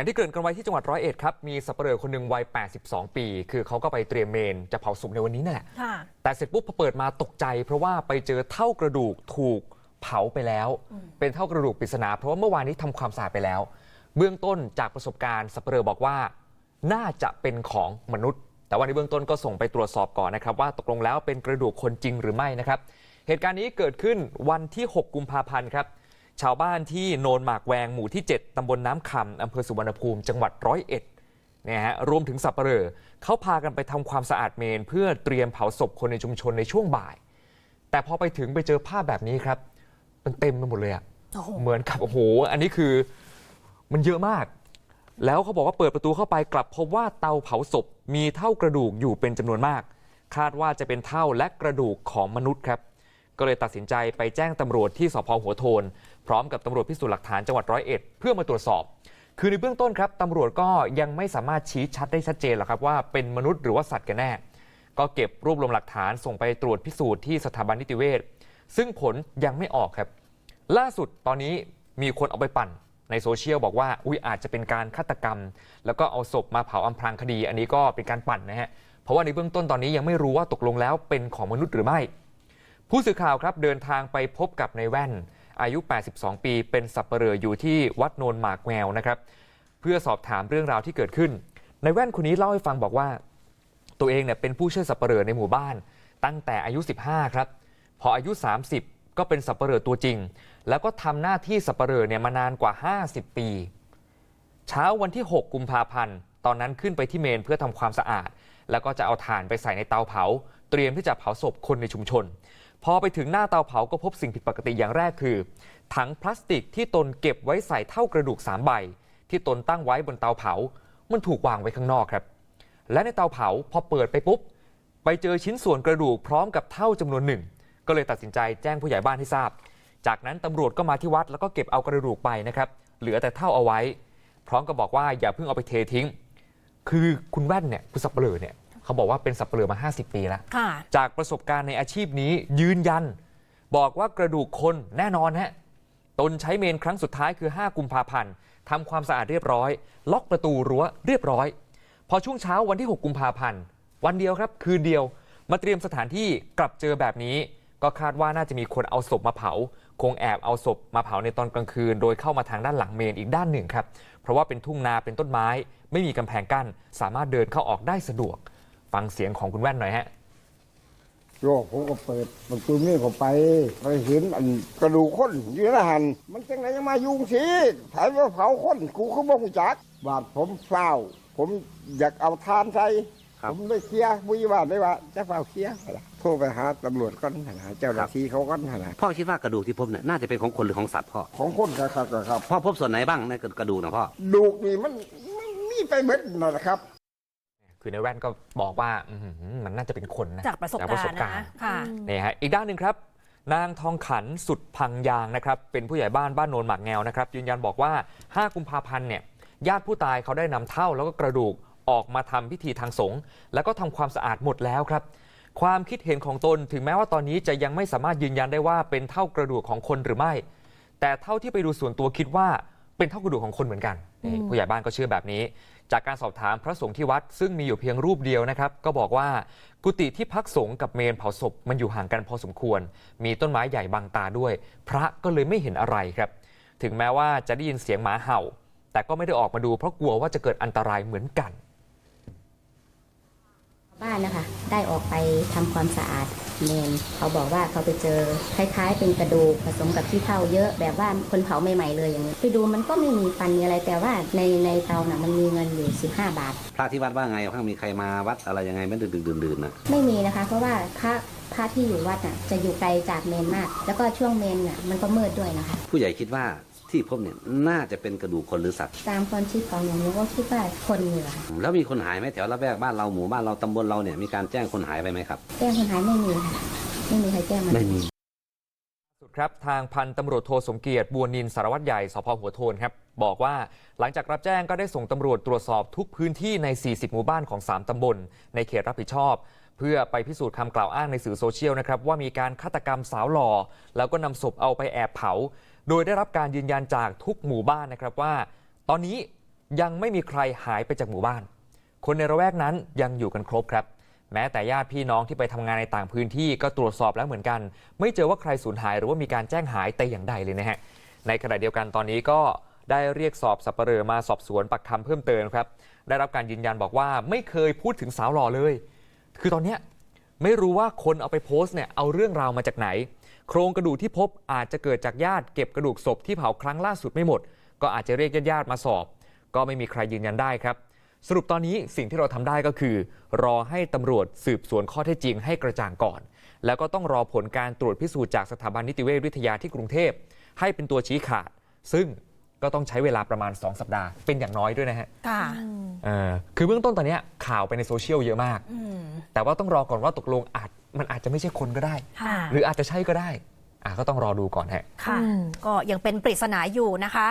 อย่างที่เกริ่นกันไว้ที่จังหวัดร้อยเอ็ดครับ มีสับเปลือคนหนึ่งวัย 82 ปี คือเขาก็ไปเตรียมเมน จะเผาศพในวันนี้นั่นแหละค่ะแต่เสร็จปุ๊บพอเปิดมาตกใจ เพราะว่าไปเจอเท่ากระดูกถูกเผาไปแล้ว เป็นเท่ากระดูกปริศนา เพราะว่าเมื่อวานนี้ทำความสะอาดไปแล้ว เบื้องต้นจากประสบการณ์สับเปลือบอกว่า น่าจะเป็นของมนุษย์ แต่ว่าในเบื้องต้นก็ส่งไปตรวจสอบก่อนนะครับว่าตกลงแล้วเป็นกระดูกคนจริงหรือไม่นะครับ เหตุการณ์นี้เกิดขึ้นวันที่ 6 กุมภาพันธ์ครับ ชาวบ้านที่โนนหมากแวงหมู่ที่ 7ตำบลน้ำคำอำเภอสุวรรณภูมิจังหวัดร้อยเอ็ดเนี่ยฮะรวมถึงสับเปลอเขาพากันไปทำความสะอาดเมน เพื่อเตรียมเผาศพคนในชุมชนในช่วงบ่าย แต่พอไปถึงไปเจอภาพแบบนี้ครับ มันเต็มไปหมดเลยอะโอ้โหเหมือนกับโอ้โห อันนี้คือมันเยอะมาก แล้วเขาบอกว่าเปิดประตูเข้าไปกลับพบว่าเตาเผาศพมีเท่ากระดูกอยู่เป็นจำนวนมาก คาดว่าจะเป็นเท่าและกระดูกของมนุษย์ครับ ก็เลยตัดสินใจไปแจ้งตำรวจที่สพหัวโทน พร้อมกับตำรวจพิสูจน์หลักฐานจังหวัดร้อยเอ็ดเพื่อมาตรวจสอบ คือในเบื้องต้นครับตำรวจก็ยังไม่สามารถชี้ชัดได้ชัดเจนหรอกครับว่าเป็นมนุษย์หรือว่าสัตว์กันแน่ ก็เก็บรวบรวมหลักฐานส่งไปตรวจพิสูจน์ที่สถาบันนิติเวชซึ่งผลยังไม่ออกครับ ล่าสุดตอนนี้มีคนเอาไปปั่นในโซเชียลบอกว่าอุ้ยอาจจะเป็นการฆาตกรรม แล้วก็เอาศพมาเผาอำพรางคดี อันนี้ก็เป็นการปั่นนะฮะเพราะว่าในเบื้องต้นตอนนี้ยังไม่รู้ว่าตกลงแล้วเป็นของมนุษย์หรือไม่ ผู้สื่อข่าวครับเดินทางไปพบกับในายแว่น อายุ 82 ปี เป็นสับปเปลออยู่ที่วัดโนนหมากแววนะครับ เพื่อสอบถามเรื่องราวที่เกิดขึ้นในายแว่นคนนี้เล่าให้ฟังบอกว่า ตัวเองเนี่ยเป็นผู้ช่วยสับปเปลอในหมู่บ้าน ตั้งแต่อายุ 15 ครับ พออายุ 30 ก็เป็นสับปเปลอตัวจริง แล้วก็ทำหน้าที่สับปเปลอเนี่ยมานานกว่า 50 ปี เช้าวันที่ 6 กุมภาพันธ์ ตอนนั้นขึ้นไปที่เมนเพื่อทำความสะอาด แล้วก็จะเอาถ่านไปใส่ในเตาเผา เตรียมที่จะเผาศพคนในชุมชน พอไปถึงหน้าเตาเผาก็พบสิ่งผิดปกติอย่างแรกคือ ถังพลาสติกที่ตนเก็บไว้ใส่เท่ากระดูก3ใบ ที่ตนตั้งไว้บนเตาเผา มันถูกวางไว้ข้างนอกครับ และในเตาเผาพอเปิดไปปุ๊บ ไปเจอชิ้นส่วนกระดูกพร้อมกับเท่าจำนวนหนึ่ง ก็เลยตัดสินใจแจ้งผู้ใหญ่บ้านให้ทราบ จากนั้นตำรวจก็มาที่วัดแล้วก็เก็บเอากระดูกไปนะครับเหลือแต่เท่าเอาไว้ พร้อมกับบอกว่าอย่าเพิ่งเอาไปเททิ้ง คือคุณแว่นเนี่ยคุณสับเปลือเนี่ย เขาบอกว่าเป็นสับเปลือมา 50 ปีแล้ว ค่ะ จากประสบการณ์ในอาชีพนี้ยืนยัน บอกว่ากระดูกคนแน่นอนฮะตนใช้เมนครั้งสุดท้ายคือ 5 กุมภาพันธ์ทำความสะอาดเรียบร้อย ล็อกประตูรั้วเรียบร้อย พอช่วงเช้าวันที่ 6 กุมภาพันธ์วันเดียวครับ คืนเดียวมาเตรียมสถานที่กลับเจอแบบนี้ ก็คาดว่าน่าจะมีคนเอาศพมาเผา คงแอบเอาศพมาเผาในตอนกลางคืน โดยเข้ามาทางด้านหลังเมนอีกด้านหนึ่งครับ เพราะว่าเป็นทุ่งนาเป็นต้นไม้ ไม่มีกำแพงกั้น สามารถเดินเข้าออกได้สะดวก ฟังเสียงของคุณแว่นหน่อยฮะโยกผมก็เปิดประตูนี่เข้าไปไปเห็นอันกระดูกคนอยู่ในหันมันจังไหนยังมายุ่งสิถ่ายว่าเผาคนกูเขาบอกจัก บาดผมเฝ้า ผมอยากเอาทานใส่ครับผมไม่เคลียร์บุยบาดได้ว่าจะเฝ้าเคลียร์อะไรโทรไปหาตำรวจก่อนหาเจ้าหน้าที่เขาก่อนหาพ่อคิดว่ากระดูกที่พบเนี่ยน่าจะเป็นของคนหรือของสัตว์พ่อของคนครับครับครับพ่อพบส่วนไหนบ้างในกระดูกนะพ่อดูกนี่มันมันมีไปหมดนั่นแหละครับ คือในแว่นก็บอกว่าอื้อหือมันน่าจะเป็นคนนะจากประสบจากการณ์นะค่ะ นี่ฮะอีกด้านหนึ่งครับ นางทองขันสุดพังยางนะครับ เป็นผู้ใหญ่บ้านบ้านโนนหมากแงวนะครับ ยืนยันบอกว่า 5 กุมภาพันธ์เนี่ยญาติผู้ตายเขาได้นำเท่าแล้วก็กระดูกออกมาทำพิธีทางสงฆ์แล้วก็ทำความสะอาดหมดแล้วครับ ความคิดเห็นของตนถึงแม้ว่าตอนนี้จะยังไม่สามารถยืนยันได้ว่าเป็นเท่ากระดูกของคนหรือไม่ แต่เท่าที่ไปดูส่วนตัวคิดว่า เป็นเท่ากระดูกของคนเหมือนกันนี่ผู้ใหญ่บ้านก็เชื่อแบบนี้ จากการสอบถามพระสงฆ์ที่วัดซึ่งมีอยู่เพียงรูปเดียวนะครับ ก็บอกว่ากุฏิที่พักสงฆ์กับเมนเผาศพมันอยู่ห่างกันพอสมควร มีต้นไม้ใหญ่บังตาด้วย พระก็เลยไม่เห็นอะไรครับ ถึงแม้ว่าจะได้ยินเสียงหมาเห่า แต่ก็ไม่ได้ออกมาดูเพราะกลัวว่าจะเกิดอันตรายเหมือนกัน บ้านนะคะ ได้ออกไปทำความสะอาดเมนเขาบอกว่าเขาไปเจอคล้ายๆ เป็นกระดูกผสมกับที่เท่าเยอะแบบว่าคนเผาใหม่ๆเลยอย่างนี้ไปดูมันก็ไม่มีฟันมีอะไรแต่ว่าในในเตาน่ะมันมีเงินอยู่ 15 บาท พระที่วัดว่าไงบ้างมีใครมาวัดอะไรยังไงไม่ดึกดึกดื่นดื่นๆนะไม่มีนะคะ เพราะว่าพระพระที่อยู่วัดน่ะจะอยู่ไกลจากเมนมาก แล้วก็ช่วงเมนน่ะมันก็มืดด้วยนะคะ ผู้ใหญ่คิดว่า ที่พบเนี่ยน่าจะเป็นกระดูกคนหรือสัตว์ ตามความคิดของหนูหนูก็คิดว่าคนนี่แหละค่ะแล้วมีคนหายไหมแถวละแวกบ้านเราหมู่บ้านเราตำบลเราเนี่ยมีการแจ้งคนหายไปไหมครับ แจ้งคนหายไม่มีค่ะไม่มีใครแจ้งมาไม่มีสุดครับทางพันตำรวจโทสมเกียรติบัวนินสารวัตรใหญ่สพหัวโทนครับบอกว่าหลังจากรับแจ้งก็ได้ส่งตำรวจตรวจสอบทุกพื้นที่ใน 40 หมู่บ้านของ 3 ตำบล ในเขตรับผิดชอบ เพื่อไปพิสูจน์คำกล่าวอ้างในสื่อโซเชียลนะครับว่ามีการฆาตกรรมสาวหล่อ แล้วก็นำศพเอาไปแอบเผา โดยได้รับการยืนยันจากทุกหมู่บ้านนะครับว่า ตอนนี้ยังไม่มีใครหายไปจากหมู่บ้าน คนในระแวกนั้นยังอยู่กันครบครับ แม้แต่ญาติพี่น้องที่ไปทำงานในต่างพื้นที่ก็ตรวจสอบแล้วเหมือนกัน ไม่เจอว่าใครสูญหายหรือว่ามีการแจ้งหายแต่อย่างใดเลยนะฮะในขณะเดียวกันตอนนี้ก็ได้เรียกสอบสับปเหร่อมาสอบสวนปักคำเพิ่มเติมครับ ได้รับการยืนยันบอกว่าไม่เคยพูดถึงสาวหล่อเลย คือตอนนี้ไม่รู้ว่าคนเอาไปโพสต์เนี่ยเอาเรื่องราวมาจากไหน โครงกระดูกที่พบอาจจะเกิดจากญาติเก็บกระดูกศพที่เผาครั้งล่าสุดไม่หมด ก็อาจจะเรียกญาติๆมาสอบ ก็ไม่มีใครยืนยันได้ครับ สรุปตอนนี้สิ่งที่เราทำได้ก็คือ รอให้ตำรวจสืบสวนข้อเท็จจริงให้กระจ่างก่อน แล้วก็ต้องรอผลการตรวจพิสูจน์จากสถาบันนิติเวชวิทยาที่กรุงเทพ ให้เป็นตัวชี้ขาด ซึ่งก็ต้องใช้เวลาประมาณ 2 สัปดาห์เป็นอย่างน้อยด้วยนะฮะค่ะเออคือเบื้องต้นตอนเนี้ยข่าวไปในโซเชียลเยอะมากอืมแต่ว่าต้องรอก่อนว่าตกลงอาจ มันอาจจะไม่ใช่คนก็ได้ ค่ะ หรืออาจจะใช่ก็ได้อะก็ต้องรอดูก่อนฮะ ค่ะ ก็ยังเป็นปริศนาอยู่นะคะ